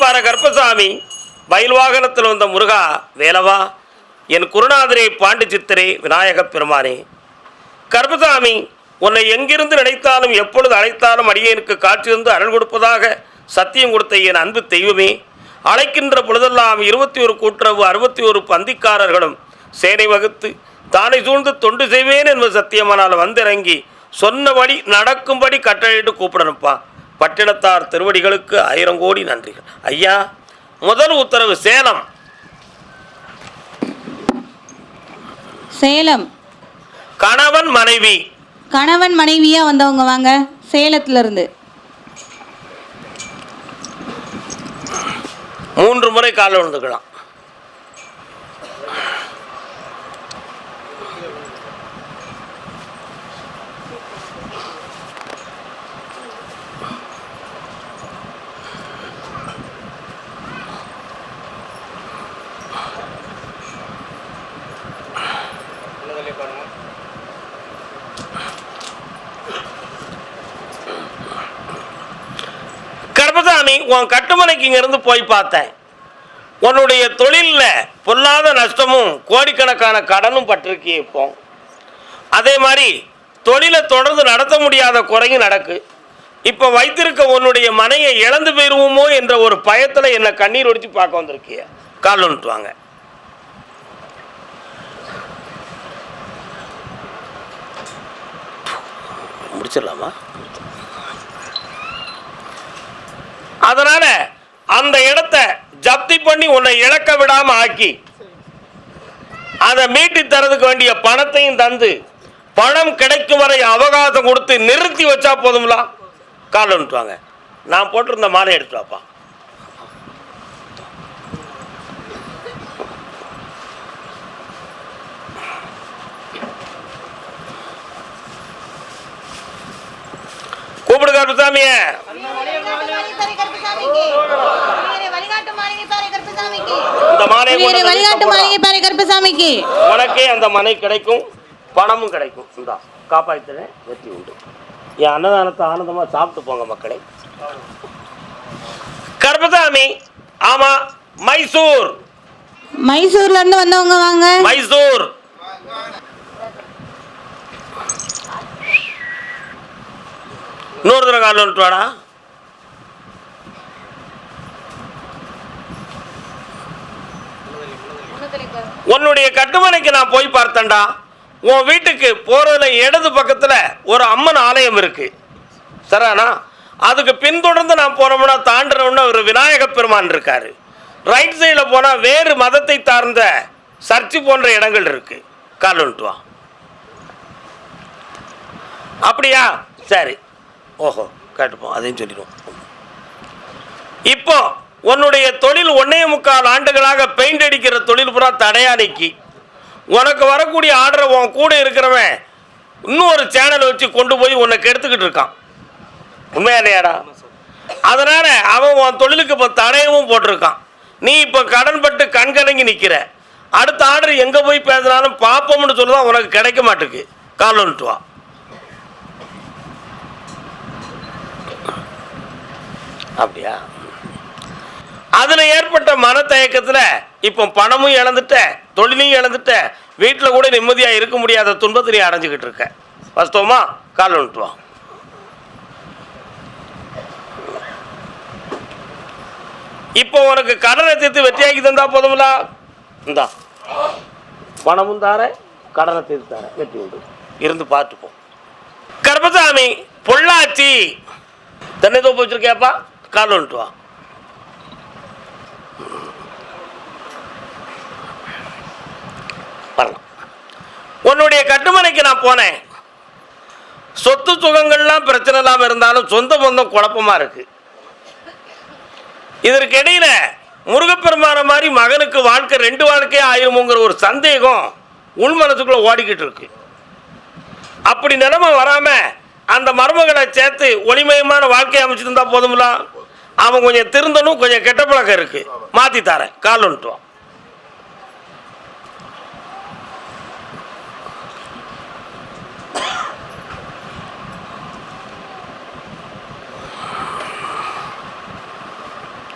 பார கருப்பசாமி மயில் வாகனத்தில் வந்த முருகா வேலவா என் குருநாதரே பாண்டி சித்திரே விநாயகப் பெருமானே. கருப்பசாமி உன்னை எங்கிருந்து நினைத்தாலும் எப்பொழுது அழைத்தாலும் அடியேனுக்கு காட்சியிருந்து அருள் கொடுப்பதாக சத்தியம் கொடுத்த என் அன்பு தெய்வமே. அழைக்கின்ற பொழுதெல்லாம் இருபத்தி ஒரு கூட்டுறவு அறுபத்தி ஒரு பந்திக்காரர்களும் சேனை வகுத்து தானை சூழ்ந்து தொண்டு செய்வேன் என்பது சத்தியமானால் வந்திறங்கி சொன்னபடி நடக்கும்படி கட்டளையிட்டு கூப்பிடணும்ப்பா. பட்டினத்தார் திருவடிகளுக்கு ஆயிரம் கோடி நன்றிகள். ஐயா முதல் உத்தரவு சேலம். சேலம். கணவன் மனைவி. கணவன் மனைவியா வந்தவங்க வாங்க சேலத்துல இருந்து மூன்று முறை காலில் விழுந்துக்கலாம் கர்மசாமி உன் கட்டுமனைக்கு இங்கிருந்து போய் பார்த்தேன். உன்னுடைய தொழிலில் பொல்லாத நஷ்டமும் கோடிக்கணக்கான கடனும் பட்டிருக்கே இப்போ. அதே மாதிரி தொழிலை தொடர்ந்து நடத்த முடியாத குறையும் நடக்கு. இப்போ வைத்திருக்க உன்னுடைய மனையை இழந்து போயிடுவோமோ என்ற ஒரு பயத்தில் என்னை கண்ணீர் ஒடிச்சு பார்க்க வந்திருக்கிய? கால் முடிச்சிடலாமா? அதனால அந்த இடத்த ஜப்தி பண்ணி உன்னை இழக்க விடாம ஆக்கி அதை மீட்டி தரதுக்கு வேண்டிய பணத்தையும் தந்து பணம் கிடைக்கும் வரை அவகாசம் கொடுத்து நிறுத்தி வச்சா போதும்லாம் கால் வந்துட்டுவாங்க நான் போட்டிருந்த மாலை எடுத்து கூப்பிடு கருப்பசாமியே இந்த வந்து வழிகாட்டு மாளிகை பாரு கருப்பசாமிக்கு. உனக்கே அந்த மனை கிடைக்கும் பணமும் கிடைக்கும். இந்தா காப்பாற்றுறேன் வெற்றி உண்டு. என் அன்னதானத்தை ஆனந்தமா சாப்பிட்டு போங்க மக்களே. கர்பசாமி ஆமா மைசூர். மைசூர்ல இருந்து வந்தவங்க வாங்க. மைசூர். இன்னொரு தடவை காலில் விட்டுவாடா வாடா. உன்னுடைய கட்டுமனைக்கு நான் போய் பார்த்தேன்டா. உன் வீட்டுக்கு போகிறதுல இடது பக்கத்தில் ஒரு அம்மன் ஆலயம் இருக்குது சரானா அதுக்கு பின்தொடர்ந்து நான் போனோம்னா தாண்டினோம்னா ஒரு விநாயக பெருமான் இருக்கார். ரைட் சைடில் போனால் வேறு மதத்தை சார்ந்த சர்ச்சு போன்ற இடங்கள் இருக்குது கால் வந்துட்டு வா. அப்படியா? சரி. ஓஹோ கேட்டுப்போம் அதையும் சொல்லிடுவோம். இப்போ உன்னுடைய தொழில் ஒன்றே முக்கால் ஆண்டுகளாக பெயிண்ட் அடிக்கிற தொழில் பூரா தடையா நிக்கி உனக்கு வரக்கூடிய ஆர்டரை உன் கூட இருக்கிறவன் இன்னும் ஒரு வச்சு கொண்டு போய் உன்னை கெடுத்துக்கிட்டு இருக்கான். உண்மையா இல்லையாடா? அதனால அவன் உன் தொழிலுக்கு இப்போ தடையவும் போட்டிருக்கான். நீ இப்போ கடன்பட்டு கண்கலங்கி நிற்கிற அடுத்த ஆர்டர் எங்கே போய் பேசினாலும் பார்ப்போம்னு சொல்லுதான் உனக்கு கிடைக்க மாட்டேக்கு. கால் வந்துட்டு வா. அப்படியா? அதில் ஏற்பட்ட மனத்தயக்கத்தில் இப்போ பணமும் இழந்துட்டேன் தொழிலையும் இழந்துட்டேன் வீட்டில் கூட நிம்மதியாக இருக்க முடியாத துன்பத்தை நீ அடைஞ்சிக்கிட்டு இருக்க. வாஸ்தவமா? கால் வந்துட்டு இப்போ உனக்கு கடனை தீர்த்து வெற்றியாக்கி தந்தா போதும்ல? இந்தா. பணமும் தாரேன் கடனை தீர்த்து தாரேன் வெற்றி உண்டு. இருந்து பார்த்துப்போம் கர்பசாமி பொள்ளாச்சி. தென்னை தோப்பு வச்சிருக்கியாப்பா? கால் வந்துட்டு வா. வரலாம் உன்னுடைய கட்டுமனைக்கு நான் போனேன். சொத்து சுகங்கள்லாம் பிரச்சனை இல்லாமல் இருந்தாலும் சொந்த பந்தம் குழப்பமா இருக்கு. இதற்கு இடையில முருகப்பெருமான மாதிரி மகனுக்கு வாழ்க்கை ரெண்டு வாழ்க்கையே ஆயிருமோங்கிற ஒரு சந்தேகம் உள்மனத்துக்குள்ளே மனசுக்குள்ள ஓடிக்கிட்டு இருக்கு. அப்படி நிலைமை வராம அந்த மருமகளை சேர்த்து ஒளிமயமான வாழ்க்கையை அமைச்சிருந்தா போதும்லாம் அவன் கொஞ்சம் திருந்தனும் கொஞ்சம் கெட்ட பழக்கம் இருக்கு. மாத்தி தரேன். கால் வந்துட்டு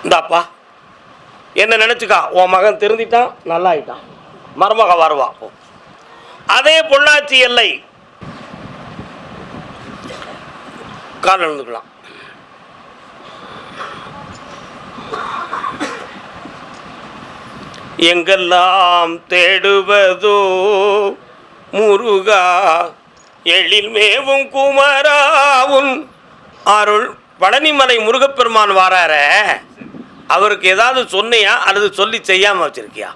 இந்தாப்பா. என்ன நினச்சிக்கா? உன் மகன் திருந்திட்டான் நல்லா ஆயிட்டான் மருமக வருவா. அதே பொள்ளாச்சி எல்லை. கால் எழுந்துக்கலாம். எங்கெல்லாம் தேடுவதோ முருகா எழில் மேவும் குமராவும் அருள். பழனிமலை முருகப்பெருமான் வாரார. அவருக்கு ஏதாவது சொன்னியா? அல்லது சொல்லி செய்யாமல் வச்சிருக்கியா?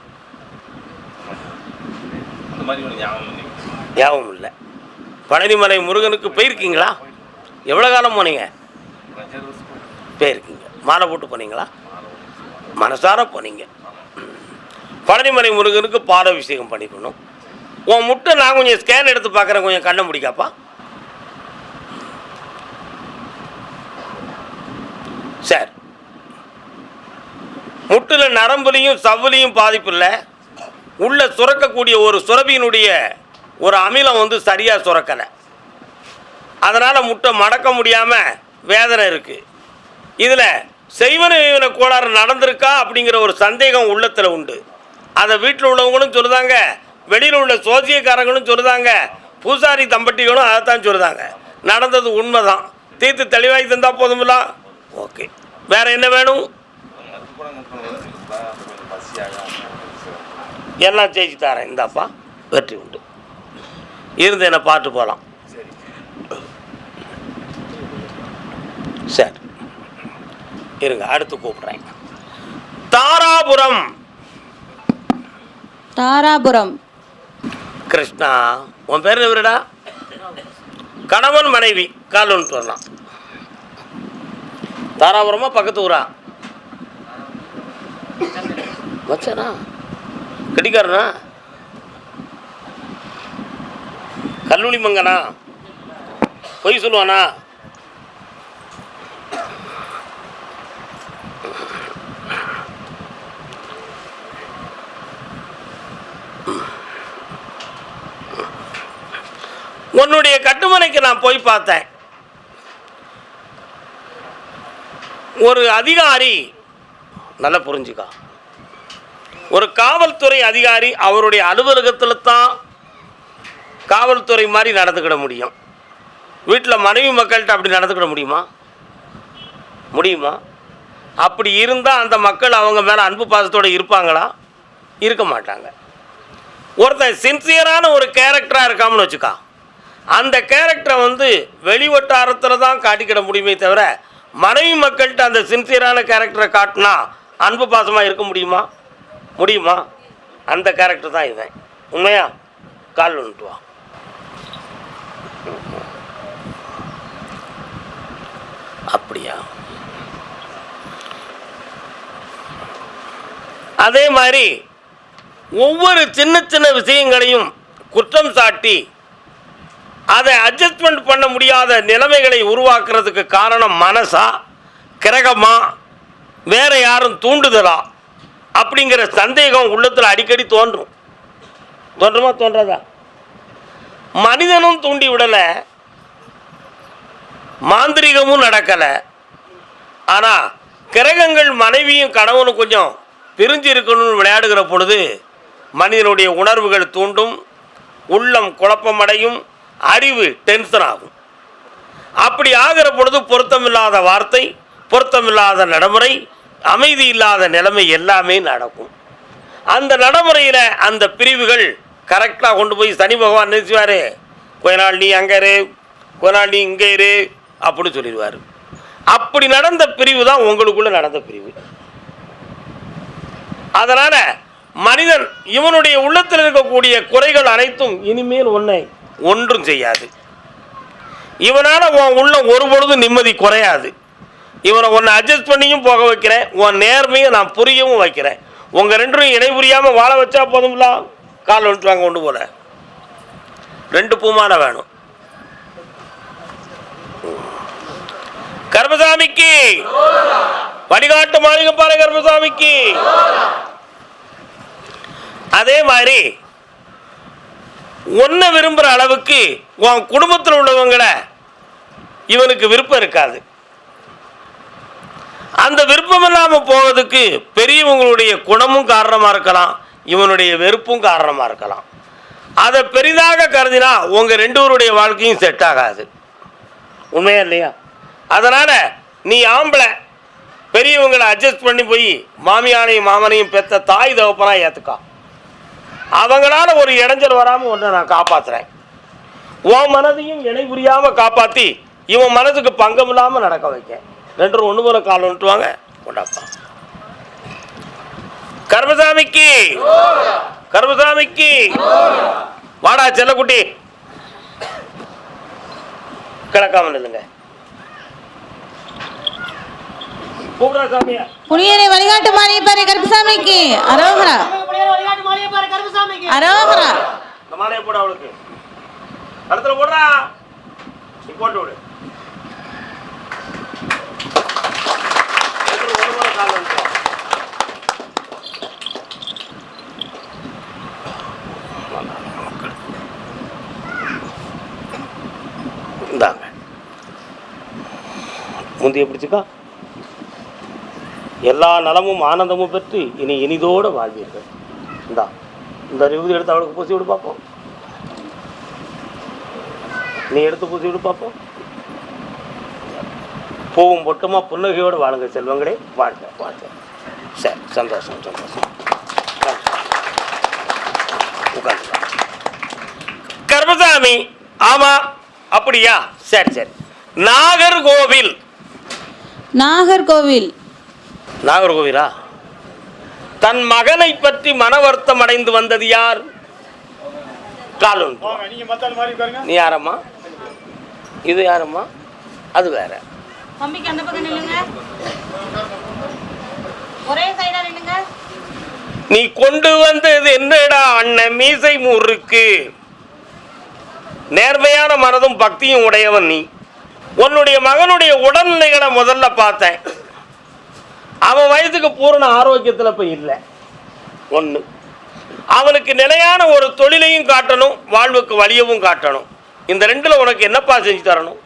ஞாபகம் இல்லை. பழனிமலை முருகனுக்கு போயிருக்கீங்களா? எவ்வளோ காலம் போனீங்க? போயிருக்கீங்க. மாலை போட்டு போனீங்களா? மனசார போனீங்க. பழனிமலை முருகனுக்கு பாலாபிஷேகம் பண்ணிக்கணும். உன் முட்டை நான் கொஞ்சம் ஸ்கேன் எடுத்து பார்க்குறேன் கொஞ்சம் கண்ணை முடிக்காப்பா? சார் முட்டில் நரம்புலையும் சவ்வுலையும் பாதிப்பு இல்லை. உள்ள சுரக்கக்கூடிய ஒரு சுரபியினுடைய ஒரு அமிலம் வந்து சரியாக சுரக்கலை. அதனால் முட்டை மடக்க முடியாமல் வேதனை இருக்குது இதில் செய்வன கோளாறு நடந்திருக்கா அப்படிங்கிற ஒரு சந்தேகம் உள்ளத்தில் உண்டு. அதை வீட்டில் உள்ளவங்களும் சொல்லுதாங்க. வெளியில் உள்ள சோசியக்காரங்களும் சொல்லுதாங்க. பூசாரி தம்பட்டிகளும் அதைத்தான் சொல்லுதாங்க. நடந்தது உண்மை தான் தீர்த்து தெளிவாகி தந்தால் போதுமில்ல ஓகே. வேறு என்ன வேணும்? எல்லாம் ஜெயிச்சு தரேன். இந்தாப்பா வெற்றி உண்டு. இருந்து என்னை பாட்டு போகலாம் சரி சரி. இருங்க அடுத்து கூப்பிட்றேன். தாராபுரம். தாராபுரம். கிருஷ்ணா உன் பேர் இவருடா கணவன் மனைவி கால் வரலாம் தாராபுரமா பக்கத்து ஊரா? வச்சனா கடிக்காரனா கல்லூரி மங்கனா பொய் சொல்லுவானா? உன்னுடைய கட்டுமனைக்கு நான் போய் பார்த்தேன். ஒரு அதிகாரி நல்லா புரிஞ்சுக்கா. ஒரு காவல்துறை அதிகாரி அவருடைய அலுவலகத்தில் தான் காவல்துறை மாதிரி நடந்துக்கிட முடியும். வீட்டில் மனைவி மக்கள்கிட்ட அப்படி நடந்துக்கிட முடியுமா? முடியுமா? அப்படி இருந்தால் அந்த மக்கள் அவங்க மேலே அன்பு பாசத்தோடு இருப்பாங்களா? இருக்க மாட்டாங்க. ஒருத்தன் சின்சியரான ஒரு கேரக்டராக இருக்காமனு வச்சுக்கா. அந்த கேரக்டரை வந்து வெளி வட்டாரத்தில் தான் காட்டிக்கிட முடியுமே தவிர மனைவி மக்கள்கிட்ட அந்த சின்சியரான கேரக்டரை காட்டினா அன்பு பாசமாக இருக்க முடியுமா? முடியுமா? அந்த கேரக்டர் தான் இவன். உண்மையா? கால் வந்துட்டு அப்படியா? அதே மாதிரி ஒவ்வொரு சின்ன சின்ன விஷயங்களையும் குற்றம் சாட்டி அதை அட்ஜஸ்ட்மெண்ட் பண்ண முடியாத நிலைமைகளை உருவாக்குறதுக்கு காரணம் மனசா கிரகமா வேற யாரும் தூண்டுதலா? அப்படிங்கிற சந்தேகம் உள்ளத்தில் அடிக்கடி தோன்றும். தோன்றுமா தோன்றாதா? மனிதனும் தூண்டி விடலை. மாந்திரிகமும் நடக்கலை. ஆனால் கிரகங்கள் மனைவியும் கணவனும் கொஞ்சம் பிரிஞ்சு இருக்கணும்னு விளையாடுகிற பொழுது மனிதனுடைய உணர்வுகள் தூண்டும் உள்ளம் குழப்பமடையும் அறிவு டென்ஷன் ஆகும். அப்படி ஆகிற பொழுது பொருத்தமில்லாத வார்த்தை பொருத்தமில்லாத நடைமுறை அமைதி இல்லாத நிலைமை எல்லாமே நடக்கும். அந்த நடைமுறையில் அந்த பிரிவுகள் கரெக்டாக கொண்டு போய் சனி பகவான் நினைச்சுவார். கொஞ்ச நாள் நீ அங்கே இரு கொஞ்ச நாள் நீ இங்கே இரு அப்படின்னு சொல்லிடுவார். அப்படி நடந்த பிரிவு தான் உங்களுக்குள்ள நடந்த பிரிவு. அதனால் மனிதன் இவனுடைய உள்ளத்தில் இருக்கக்கூடிய குறைகள் அனைத்தும் இனிமேல் ஒன்றை ஒன்றும் செய்யாது. இவனால் உன் உள்ள ஒரு பொழுதும் நிம்மதி குறையாது. இவனை உன்னை அட்ஜஸ்ட் பண்ணியும் போக வைக்கிறேன். உன் நேர்மையும் நான் புரியவும் வைக்கிறேன். உங்கள் ரெண்டும் இணை புரியாமல் வாழ வச்சா போதும்ல கால் வந்துட்டு வாங்க கொண்டு போல ரெண்டு பூமாலை வேணும். கர்மசாமிக்கு! வழிகாட்டு மாளிகை பாரு கர்மசாமிக்கு! அதே மாதிரி ஒன்றை விரும்புகிற அளவுக்கு உன் குடும்பத்தில் உள்ளவங்களை இவனுக்கு விருப்பம் இருக்காது. அந்த விருப்பம் இல்லாமல் போவதுக்கு பெரியவங்களுடைய குணமும் காரணமாக இருக்கலாம் இவனுடைய வெறுப்பும் காரணமாக இருக்கலாம். அதை பெரிதாக கருதினா உங்கள் ரெண்டுவருடைய வாழ்க்கையும் செட் ஆகாது. உண்மையா இல்லையா? அதனால் நீ ஆம்பளை பெரியவங்களை அட்ஜஸ்ட் பண்ணி போய் மாமியானையும் மாமனையும் பெற்ற தாய் தகப்பனாக ஏற்றுக்கா அவங்களால ஒரு இடைஞ்சல் வராமல் ஒன்று நான் காப்பாற்றுறேன் உன் மனதையும் இணை புரியாமல் காப்பாற்றி இவன் மனதுக்கு பங்கம் இல்லாமல் நடக்க வைக்க ரெண்டு ஒன்று போல கால் ஒன்றுவாங்க கொண்டாப்பா. கர்மசாமிக்கு! கர்மசாமிக்கு! வாடா செல்லக்குட்டி. கிடக்காம இல்லைங்க கூப்பிடா சாமியா புனியரை வழிகாட்டு மாரியப்பரை கருப்பசாமிக்கு. அரோகரா. அரோகரா. இந்த மாலையை போட அவளுக்கு. அடுத்துல போடுறா. நீ போட்டு விடு. முந்தைய பிடிச்சுக்கா. எல்லா நலமும் ஆனந்தமும் பெற்று இனி இனிதோடு வாழ்வீர்கள். இந்தா இந்த விபூதி எடுத்து அவளுக்கு பூசி விடு பார்ப்போம் நீ எடுத்து பூசி விடு பார்ப்போம் பூவும் பொட்டுமா புன்னகையோடு வாழுங்க செல்வங்களே. வாழ்க வாழ்க. சரி சந்தோஷம் சந்தோஷம். உட்காந்து கர்மசாமி ஆமா அப்படியா? சரி சரி. நாகர்கோவில். நாகர்கோவில். நாகர்கோவிலா? தன் மகனை பற்றி மன வருத்தம் அடைந்து வந்தது யார்? கால் ஒன்று. நீங்க மத்தாள் மாதிரி உட்காருங்க நீ யாரம்மா? இது யாரம்மா? அது வேற. தம்பிக்கு அந்த பக்கம் நில்லுங்க. ஒரே சைடா நில்லுங்க. நீ கொண்டு வந்தது என்னடா அண்ணன் மீசை முறுக்கு நேர்மையான மனதும் பக்தியும் உடையவன் நீ. உன்னுடைய மகனுடைய உடல்நிலைகளை முதல்ல பார்த்தேன். அவன் வயதுக்கு பூரண ஆரோக்கியத்தில் இப்போ இல்லை. ஒன்று அவனுக்கு நிலையான ஒரு தொழிலையும் காட்டணும் வாழ்வுக்கு வழியவும் காட்டணும். இந்த ரெண்டில் உனக்கு என்னப்பா செஞ்சு தரணும்?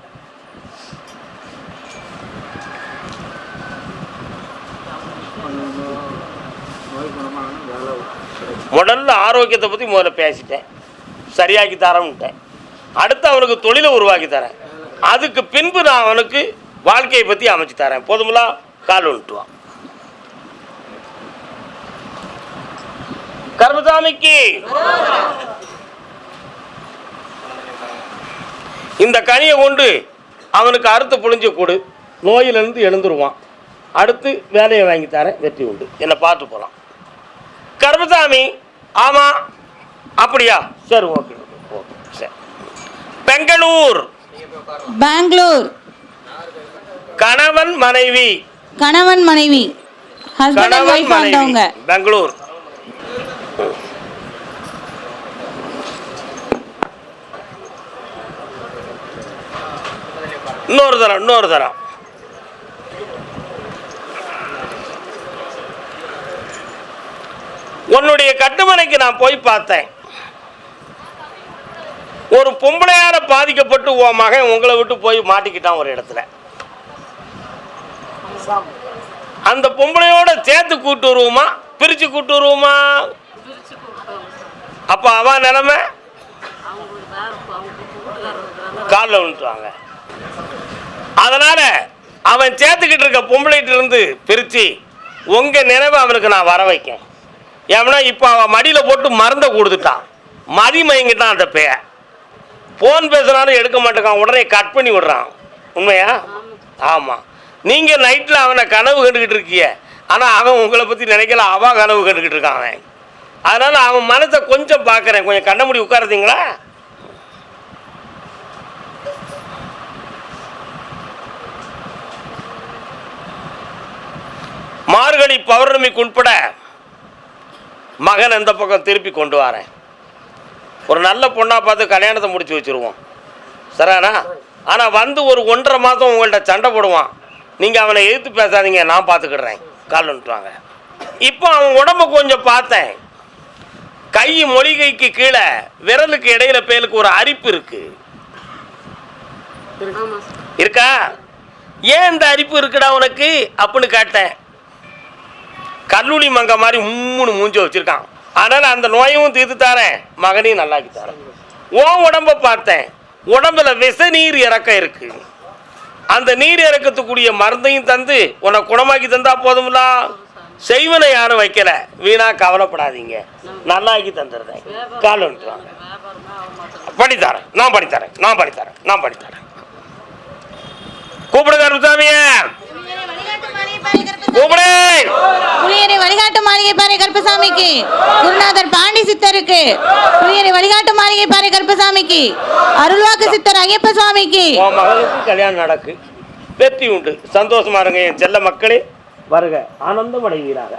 முதல்ல ஆரோக்கியத்தை பற்றி முதல்ல பேசிட்டேன். சரியாக்கி தரேன்ட்டேன் அடுத்து அவனுக்கு தொழிலை உருவாக்கி தரேன். அதுக்கு பின்பு நான் அவனுக்கு வாழ்க்கையை பற்றி அமைச்சு தரேன். போதுங்களா கால் வந்துட்டுவான் கர்மசாமிக்கு. இந்த கனியை கொண்டு அவனுக்கு அறுத்து புழிஞ்சு கொடு. நோயிலிருந்து எழுந்துருவான். அடுத்து வேலையை வாங்கி தரேன் வெற்றி உண்டு. என்னை பார்த்து போகலாம் கர்மசாமி ஆமாம் அப்படியா? சரி ஓகே ஓகே சரி. பெங்களூர். பெங்களூர். கணவன் மனைவி. கணவன் மனைவி. பெங்களூர். இன்னொரு தரம் இன்னொரு தரம். உன்னுடைய கட்டுமனைக்கு நான் போய் பார்த்தேன். ஒரு பொம்பளையார பாதிக்கப்பட்டு உன் மகன் உங்களை விட்டு போய் மாட்டிக்கிட்டான் ஒரு இடத்துல. அந்த பொம்பளையோட சேர்த்து கூட்டு வருவோமா? பிரிச்சு கூட்டு வருவோமா? அப்ப அவன் நிலைமை? காலில் விழுந்துட்டாங்க அதனால அவன் சேர்த்துக்கிட்டு இருக்க பொம்பளைகிட்ட இருந்து பிரித்து உங்கள் நினைவை அவனுக்கு நான் வர வைக்கேன். ஏன்னா இப்போ அவன் மடியில் போட்டு மருந்தை கொடுத்துட்டான். மதி மயங்கிட்டான் அந்த பேய. ஃபோன் பேசுனாலும் எடுக்க மாட்டேங்கான் உடனே கட் பண்ணி விடுறான். உண்மையா? ஆமாம் நீங்கள் நைட்டில் அவனை கனவு கண்டுக்கிட்டு இருக்கிய ஆனால் அவன் உங்களை பற்றி நினைக்கல. அவன் கனவு கண்டுக்கிட்டு இருக்கான் அவன். அதனால் அவன் மனசை கொஞ்சம் பார்க்குறேன் கொஞ்சம் கண்ண முடி உட்காரதீங்களா மார்கழி பௌர்ணமிக்கு உட்பட மகன் எந்த பக்கம் திருப்பி கொண்டு வரேன் ஒரு நல்ல பொண்ணாக பார்த்து கல்யாணத்தை முடிச்சு வச்சுருவோம். சரியாண்ணா ஆனால் வந்து ஒரு ஒன்றரை மாதம் உங்கள்கிட்ட சண்டை போடுவான். நீங்கள் அவனை எதிர்த்து பேசாதீங்க நான் பார்த்துக்கிடுறேன். கால் வந்துட்டுவாங்க இப்போ அவன் உடம்ப கொஞ்சம் பார்த்தேன். கை மொழிகைக்கு கீழே விரலுக்கு இடையில பேலுக்கு ஒரு அரிப்பு இருக்கு. இருக்கா? ஏன் இந்த அரிப்பு இருக்குடா உனக்கு? அப்படின்னு கேட்டேன். கல்லூரி மங்க மாதிரி மூணு மூஞ்சி வச்சிருக்கான். அதனால் அந்த நோயும் தீர்த்து தரேன். மகனையும் நல்லாக்கி தரேன். ஓ உடம்ப பார்த்தேன். உடம்புல விச நீர் இறக்க இருக்கு. அந்த நீர் இறக்கத்துக்குரிய மருந்தையும் தந்து உன்னை குணமாக்கி தந்தா போதும்லா? செய்வனை யாரும் வைக்கல. வீணா கவலைப்படாதீங்க. நல்லாக்கி தந்துடுறேன். கால் வந்துட்டுவாங்க பண்ணித்தரேன் நான் பண்ணித்தரேன் நான் பண்ணித்தரேன் நான் பண்ணித்தரேன் கூப்பிடுங்க சாமியே புளியரை வழிகாட்டு மாளிகை பாறை கருப்பசாமிக்கு. குருநாதர் பாண்டி சித்தருக்கு. புளியரை வழிகாட்டு மாளிகை பாறை கருப்பசாமிக்கு. அருள்வாக்கு சித்தர் ஐயப்ப சுவாமிக்கு. உன் மகளுக்கு கல்யாணம் நடக்கு. வெற்றி உண்டு. சந்தோஷமா இருங்க என் செல்ல மக்களே. வருக. ஆனந்தம் அடைவீராக.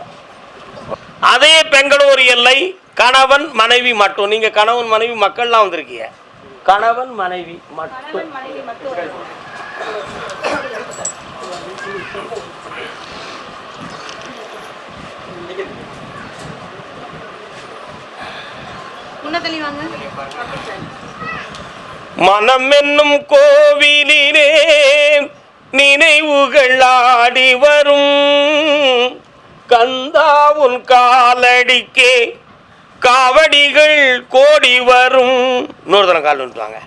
அதே பெங்களூர் எல்லை கணவன் மனைவி மட்டும். நீங்க கணவன் மனைவி மக்கள்லாம் வந்திருக்கீங்க. கணவன் மனைவி மட்டும். மனம் என்னும் கோவிலிலே நினைவுகள் ஆடி வரும். கந்தாவுன் காலடிக்கே காவடிகள் கோடி வரும். இன்னொரு தரம் கால் வாங்க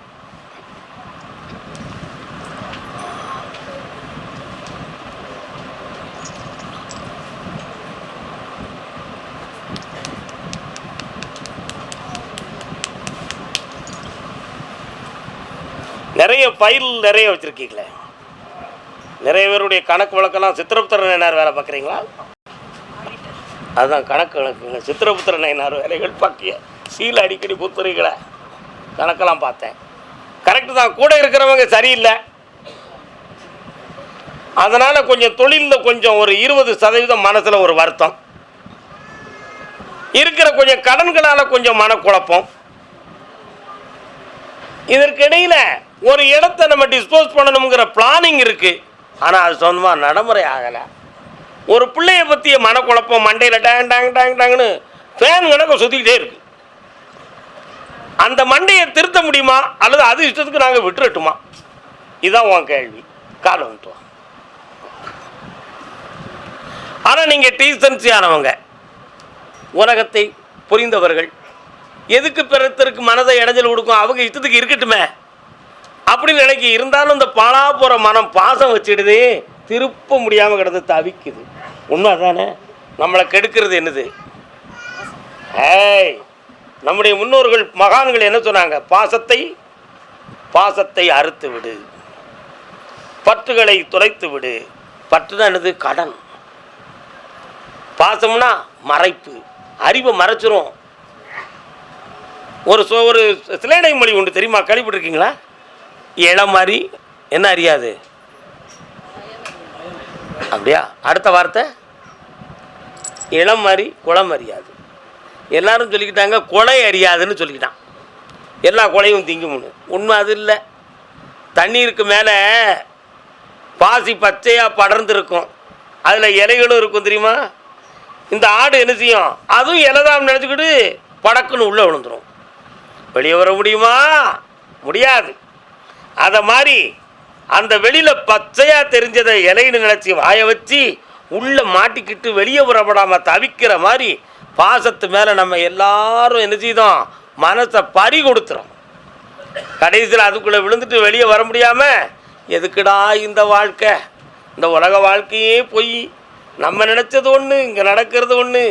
நிறைய ஃபைல் நிறைய வச்சுருக்கீங்களே. நிறைய பேருடைய கணக்கு வழக்கெல்லாம் சித்திரபுத்திர நயனார் வேலை பார்க்குறீங்களா? அதுதான் கணக்கு வழக்குங்க. சித்திரபுத்திர நயனார் வேலைகள் பார்க்கிய சீல அடிக்கடி புத்துறீங்களே. கணக்கெல்லாம் பார்த்தேன். கரெக்டு தான். கூட இருக்கிறவங்க சரியில்லை. அதனால் கொஞ்சம் தொழிலில் கொஞ்சம் ஒரு இருபது சதவீதம் மனசில் ஒரு வருத்தம். இருக்கிற கொஞ்சம் கடன்களால் கொஞ்சம் மனக்குழப்பம். இதற்கிடையில் ஒரு இடத்த நம்ம டிஸ்போஸ் பண்ணணுங்கிற பிளானிங் இருக்குது ஆனால் அது சொந்தமாக நடைமுறை ஆகலை. ஒரு பிள்ளைய பற்றிய மனக்குழப்பம் மண்டையில் டேங் டேங் டேங் டேங்னு ஃபேன் கணக்கு சுற்றிக்கிட்டே இருக்குது அந்த மண்டையை திருத்த முடியுமா? அல்லது அது இஷ்டத்துக்கு நாங்கள் விட்டுறட்டுமா? இதுதான் உன் கேள்வி. காலம் வந்துட்டு ஆனால் நீங்கள் டீசன்சியானவங்க உலகத்தை புரிந்தவர்கள் எதுக்கு பிறத்திற்கு மனதை இடைஞ்சல் கொடுக்கும்? அவங்க இஷ்டத்துக்கு இருக்கட்டுமே. அப்படின்னு நினைக்க இருந்தாலும் இந்த பாலா போகிற மனம் பாசம் வச்சுடுது திருப்ப முடியாமல் கிடந்து தவிக்குது. உண்மை தானே நம்மளை கெடுக்கிறது என்னது? ஏய் நம்முடைய முன்னோர்கள் மகான்கள் என்ன சொன்னாங்க? பாசத்தை பாசத்தை அறுத்து விடு. பற்றுகளை துளைத்து விடு. பற்றுனா என்னது? கடன். பாசம்னா மறைப்பு. அறிவை மறைச்சிரும். ஒரு சோ ஒரு சிலேடை மொழி உண்டு தெரியுமா? கேள்விப்பட்டிருக்கீங்களா? இளமறி என்ன அறியாது? அப்படியா? அடுத்த வார்த்தை. இளம் மாதிரி குளம் அறியாது. எல்லாரும் சொல்லிக்கிட்டாங்க கொலை அறியாதுன்னு சொல்லிக்கிட்டான். எல்லா கொலையும் திங்கும்னு. உண்மை அது இல்லை. தண்ணீருக்கு மேலே பாசி பச்சையாக படர்ந்துருக்கும். அதில் இலைகளும் இருக்கும் தெரியுமா? இந்த ஆடு என்ன செய்யும்? அதுவும் இலைதான் நினச்சிக்கிட்டு படக்குன்னு உள்ளே விழுந்துடும் வெளியே வர முடியுமா? முடியாது. அதை மாதிரி அந்த வெளியில் பச்சையாக தெரிஞ்சதை இலைன்னு நினச்சி வாய வச்சு உள்ளே மாட்டிக்கிட்டு வெளியே புறப்படாமல் தவிக்கிற மாதிரி பாசத்து மேலே நம்ம எல்லாரும் என்ன செய்தோம்? மனசை பறி கொடுத்துறோம். கடைசியில் அதுக்குள்ளே விழுந்துட்டு வெளியே வர முடியாமல் எதுக்குடா இந்த வாழ்க்கை? இந்த உலக வாழ்க்கையே போய் நம்ம நினச்சது ஒன்று இங்கே நடக்கிறது ஒன்று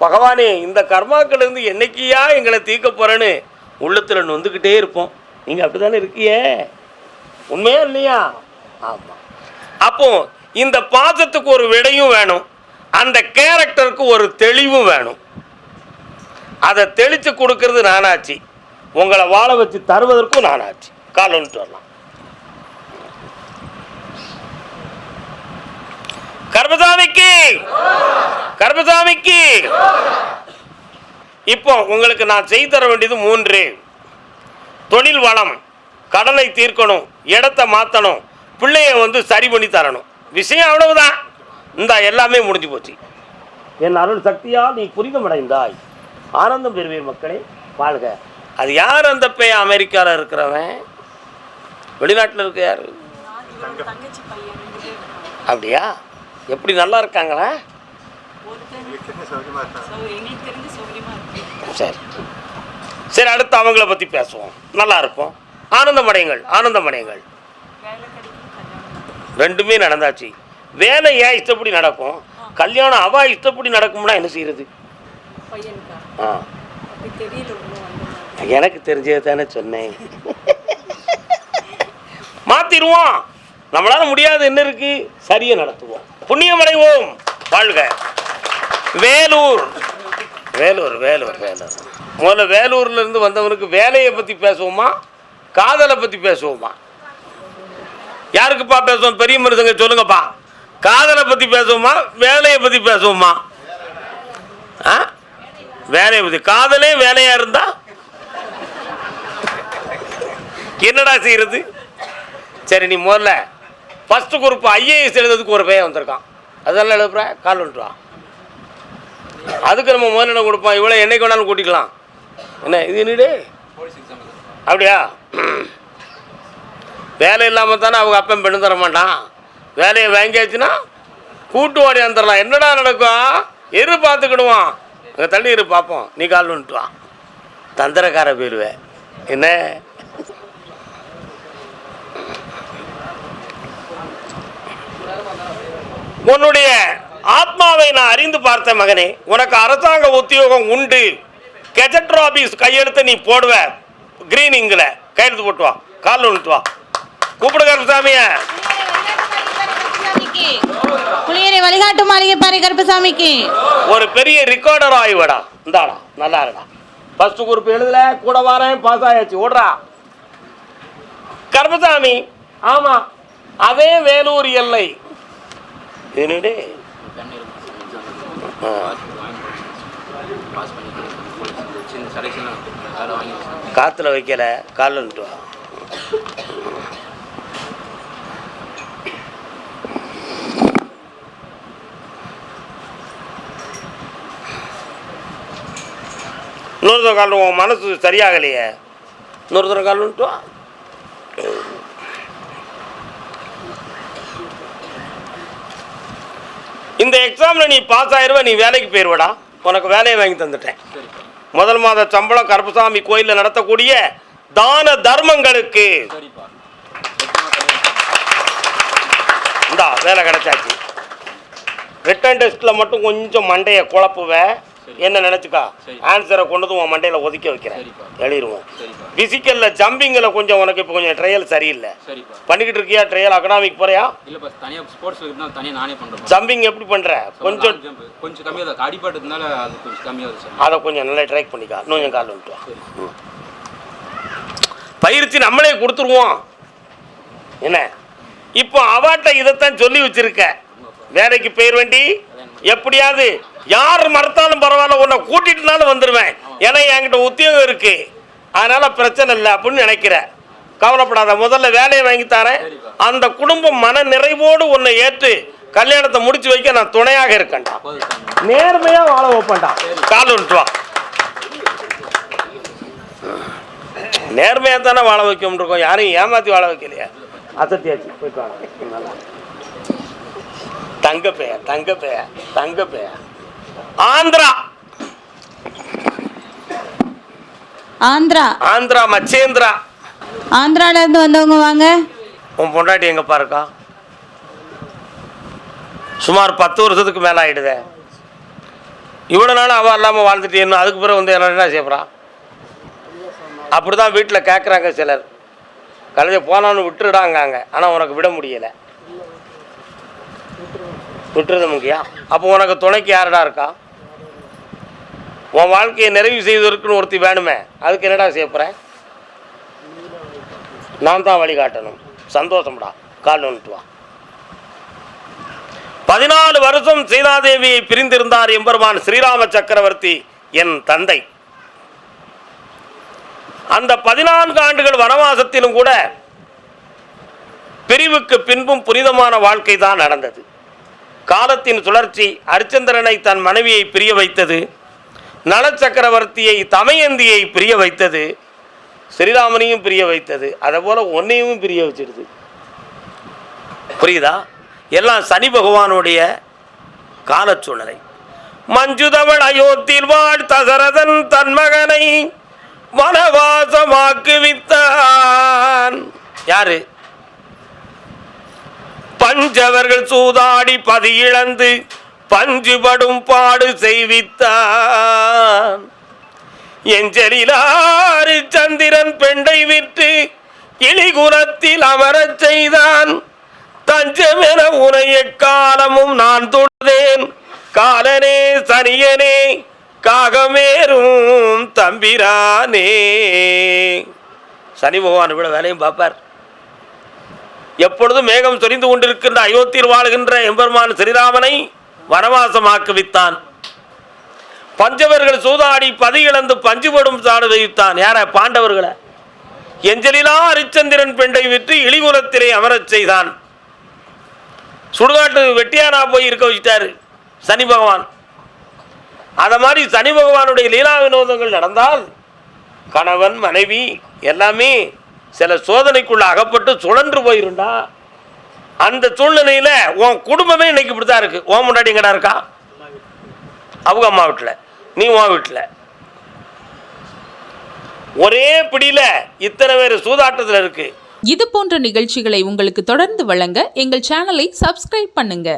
பகவானே இந்த கர்மாக்கள்லேருந்து என்னைக்கியா எங்களை தீர்க்க போகிறேன்னு உள்ளத்தில் நொந்துக்கிட்டே இருப்போம். நீங்கள் அப்படி தானே இருக்கியே? உண்மையா இல்லையா? ஆமாம் அப்போ இந்த பாசத்துக்கு ஒரு விடையும் வேணும். அந்த கேரக்டருக்கு ஒரு தெளிவும் வேணும். அதை தெளித்து கொடுக்கறது நானாச்சு. உங்களை வாழ வச்சு தருவதற்கும் நானாச்சு. காலன்ட்டு வரலாம். கர்மசாமிக்கு! கர்மசாமிக்கு! இப்போ உங்களுக்கு நான் செய்து தர வேண்டியது மூன்று. தொழில் வளம். கடனை தீர்க்கணும் இடத்த மாற்றணும் பிள்ளைய வந்து சரி பண்ணி தரணும். விஷயம் அவ்வளவுதான். இந்த எல்லாமே முடிஞ்சு போச்சு. என் அருள் சக்தியால் நீ புரிதமடைந்தாய் ஆனந்தம் பெறுவீர் மக்களே வாழ்க. அது யார் அந்த பையன் அமெரிக்காவில் இருக்கிறவன். வெளிநாட்டில் இருக்க யார்? அப்படியா? எப்படி நல்லா இருக்காங்களா? சரி. சரி அடுத்து அவங்கள பற்றி பேசுவோம். நல்லா இருப்போம். வேலை கிடைக்கும் கல்யாணம் நடக்கும். ரெண்டுமே நடந்தாச்சு. வேலை ஏன் இஷ்டப்படி நடக்கும்? கல்யாணம் அவ இஷ்டப்படி நடக்கும்னா என்ன செய்யறது ஆ. எனக்கு தெரிஞ்சது தானே சொன்னேன். மாத்திருவோம். நம்மளால முடியாது என்ன இருக்கு? சரியா நடத்துவோம். புண்ணியம் அடைவோம் வாழ்க. வேலூர். வேலூர் வேலூர் வேலூர். முதல்ல வேலூர்ல இருந்து வந்தவனுக்கு வேலையை பத்தி பேசுவோமா? காதலை பத்தி பேசுவோமா? யாருக்குப்பா பேசுவோம்? பெரிய மனுஷங்க சொல்லுங்கப்பா. காதலை பத்தி பேசுவோமா? வேலையை பத்தி பேசுவோமா? ஆ? வேலையை பத்தி. காதலே வேலையா இருந்தா? என்னடா செய்யறது? சரி நீ முதல்ல ஃபஸ்ட்டு குரூப் ஐஏஎஸ் எழுதுறதுக்கு ஒரு பையன் வந்திருக்கான். அதெல்லாம் எழுதுற கால் வந்துட்டு அதுக்கு நம்ம முதல்ல என்ன கொடுப்போம்? இவ்வளோ என்னைக்கு வேணாலும் கூட்டிக்கலாம். என்ன இது என்னடே அப்படியா? வேலை இல்லாமல் தானே அவங்க அப்பன் பெண்ணு தர மாட்டான். வேலையை வாங்கியாச்சுன்னா கூட்டு ஓடி வந்துடலாம். என்னடா நடக்கும் இரு பார்த்துக்கிடுவான். அங்கே தள்ளி இரு பார்ப்போம். நீ கால் வந்துட்டுவான் தந்திரக்கார போயிடுவேன் என்ன? உன்னுடைய ஆத்மாவை நான் அறிந்து பார்த்த மகனே உனக்கு அரசாங்க உத்தியோகம் உண்டு. கெஜெட் ஆபீஸ் கையெழுத்து நீ போடுவ. கிரீன் இங்கில். கையெழுத்து போட்டு வா. கால் வந்துட்டு வா. கூப்பிடு கருப்பசாமிய. புளியரை வழிகாட்டு மாளிகை பாறை கருப்பசாமிக்கு. ஒரு பெரிய ரெக்கார்டர் ஆய்வடா இந்தாடா நல்லா இருடா. ஃபர்ஸ்ட் குரூப் எழுதல கூட வரேன் பாஸ் ஆயாச்சு. ஓடுறா. கருப்பசாமி. ஆமா. அதே வேலூர் எல்லை. என்னடே ஆ. காற்றுல வைக்கல காலில் நிட்டுவா வா இன்னொரு தடவை கால் உன் மனசு சரியாகலையே. இன்னொரு தடவை கால் வந்துட்டு இந்த எக்ஸாமில் நீ பாஸ் ஆயிடுவ நீ வேலைக்கு போயிடுவடா உனக்கு வேலையை வாங்கி தந்துட்டேன். முதல் மாத சம்பளம் கருப்பசாமி கோயிலில் நடத்தக்கூடிய தான தர்மங்களுக்கு. இந்தா வேலை கிடைச்சாச்சு. ரிட்டன் டெஸ்ட்டில் மட்டும் கொஞ்சம் மண்டையை குழப்புவேன் என்ன நினச்சிக்கா? ஆன்சரை கொண்டு வந்து உன் மண்டையில் ஒதுக்கி வைக்கிறேன். எழுதிருவோம். ஃபிசிக்கலில் ஜம்பிங்கில் கொஞ்சம் உனக்கு இப்போ கொஞ்சம் ட்ரையல் சரியில்லை. பண்ணிக்கிட்டு இருக்கியா? ட்ரையல் அகடாமிக் போறியா? ஜம்பிங் எப்படி பண்ணுற கொஞ்சம் கொஞ்சம் கம்மியாக தான் அடிபட்டதுனால அது கொஞ்சம் கம்மியாக அதை கொஞ்சம் நல்லா ட்ரை பண்ணிக்கா. இன்னும் கால் வந்துட்டு. பயிற்சி நம்மளே கொடுத்துருவோம். என்ன? இப்போ அவாட்ட இதைத்தான் சொல்லி வச்சிருக்க. வேலைக்கு போயிட வேண்டி. எப்படியாவது யார் மறுத்தாலும் பரவாயில்ல உன்னை கூட்டிட்டுனாலும் வந்துடுவேன் ஏன்னா என்கிட்ட உத்தியோகம் இருக்கு. அதனால பிரச்சனை இல்லை அப்படின்னு நினைக்கிற. கவலைப்படாத முதல்ல வேலையை வாங்கி தரேன். அந்த குடும்பம் மன நிறைவோடு உன்னை ஏற்று கல்யாணத்தை முடிச்சு வைக்க நான் துணையாக இருக்கேன்டா. நேர்மையா வாழ வைப்பேன்டா. கால் விட்டுவா நேர்மையாக நேர்மையா தானே வாழ வைக்க இருக்கோம். யாரையும் ஏமாத்தி வாழ வைக்கலையா. அசத்தியாச்சு போயிட்டு வாங்க தங்க பெய தங்க பெய தங்க பெய ஆந்திரா. ஆந்திரா. ஆந்திரா மச்சேந்திரா. ஆந்திரால இருந்து வந்தவங்க வாங்க. உன் பொண்டாட்டி எங்கப்பா இருக்கா சுமார் பத்து வருஷத்துக்கு மேலே ஆயிடுதே. இவ்வளோ நாள் அவள் இல்லாமல் வாழ்ந்துட்டு இன்னும் அதுக்கு பிறகு வந்து என்ன செய்யப்படுறா அப்படி தான் வீட்டில் கேட்குறாங்க சிலர். கழுதை போனான்னு விட்டுடுறாங்க ஆனால் உனக்கு விட முடியலை. விட்டுறது முக்கியா அப்போ உனக்கு துணைக்கு யாரடா இருக்கா? உன் வாழ்க்கையை நிறைவு செய்வதற்குன்னு ஒருத்தி வேணுமே. அதுக்கு என்னடா செய்ய நான் தான் வழிகாட்டணும் சந்தோஷம்டா. கால் வந்துட்டு வா. பதினாலு வருஷம் சீதாதேவியை பிரிந்திருந்தார் எம்பெருமான் ஸ்ரீராம சக்கரவர்த்தி என் தந்தை. அந்த பதினான்கு ஆண்டுகள் வனவாசத்திலும் கூட பிரிவுக்கு பின்பும் புனிதமான வாழ்க்கை தான் நடந்தது. காலத்தின் சுழற்சி அரிச்சந்திரனை தன் மனைவியை பிரிய வைத்தது. நலச்சக்கரவர்த்தியை தமயந்தியை பிரிய வைத்தது. ஸ்ரீராமனையும் பிரிய வைத்தது. அதை போல் ஒன்னையும் பிரிய வச்சிடுது புரியுதா? எல்லாம் சனி பகவானுடைய கால சூழ்நிலை மஞ்சுதவள் அயோத்தியில் வாழ் தசரதன் தன் மகனை வனவாசமாக்குவித்தான் யாரு? பஞ்சவர்கள் சூதாடி பதி இழந்து பஞ்சுபடும் பாடு செய்வித்தான். எஞ்சலிலாறு சந்திரன் பெண்டை விற்று இழிகுலத்தில் அமரச் செய்தான். தஞ்சமென உனைய காலமும் நான் தொழுதேன். காலனே சனியனே காகமேரும் தம்பிரானே. சனி பகவான் இவ்வளவு வேலையும் பார்ப்பார். எப்பொழுதும் மேகம் சொரிந்து கொண்டிருக்கின்ற அயோத்தியில் வாழ்கின்ற எம்பெருமான் ஸ்ரீராமனை வனவாசமாக்குவித்தான். பஞ்சவர்கள் சூதாடி பதி இழந்து பஞ்சுபடும் சாடு வைத்தான். யார? பாண்டவர்களை. எஞ்சலிலா அரிச்சந்திரன் பெண்டை விட்டு இழிகுலத்திலே அமரச் செய்தான். சுடுகாட்டு வெட்டியானா போய் இருக்க வச்சிட்டாரு சனி பகவான். அத மாதிரி சனி பகவானுடைய லீலா வினோதங்கள் நடந்தால் கணவன் மனைவி எல்லாமே சில சோதனைக்குள்ள அகப்பட்டு சுழன்று போயிருந்தா அந்த சூழ்நிலையில உன் குடும்பமே இன்னைக்கு இப்படி தான் இருக்கு. உன் முன்னாடி எங்கடா இருக்கா? அவங்க அம்மா வீட்டில். நீ உன் வீட்டில். ஒரே பிடியில இத்தனை பேர் சூதாட்டத்தில் இருக்கு. இது போன்ற நிகழ்ச்சிகளை உங்களுக்கு தொடர்ந்து வழங்க எங்கள் சேனலை சப்ஸ்கிரைப் பண்ணுங்க.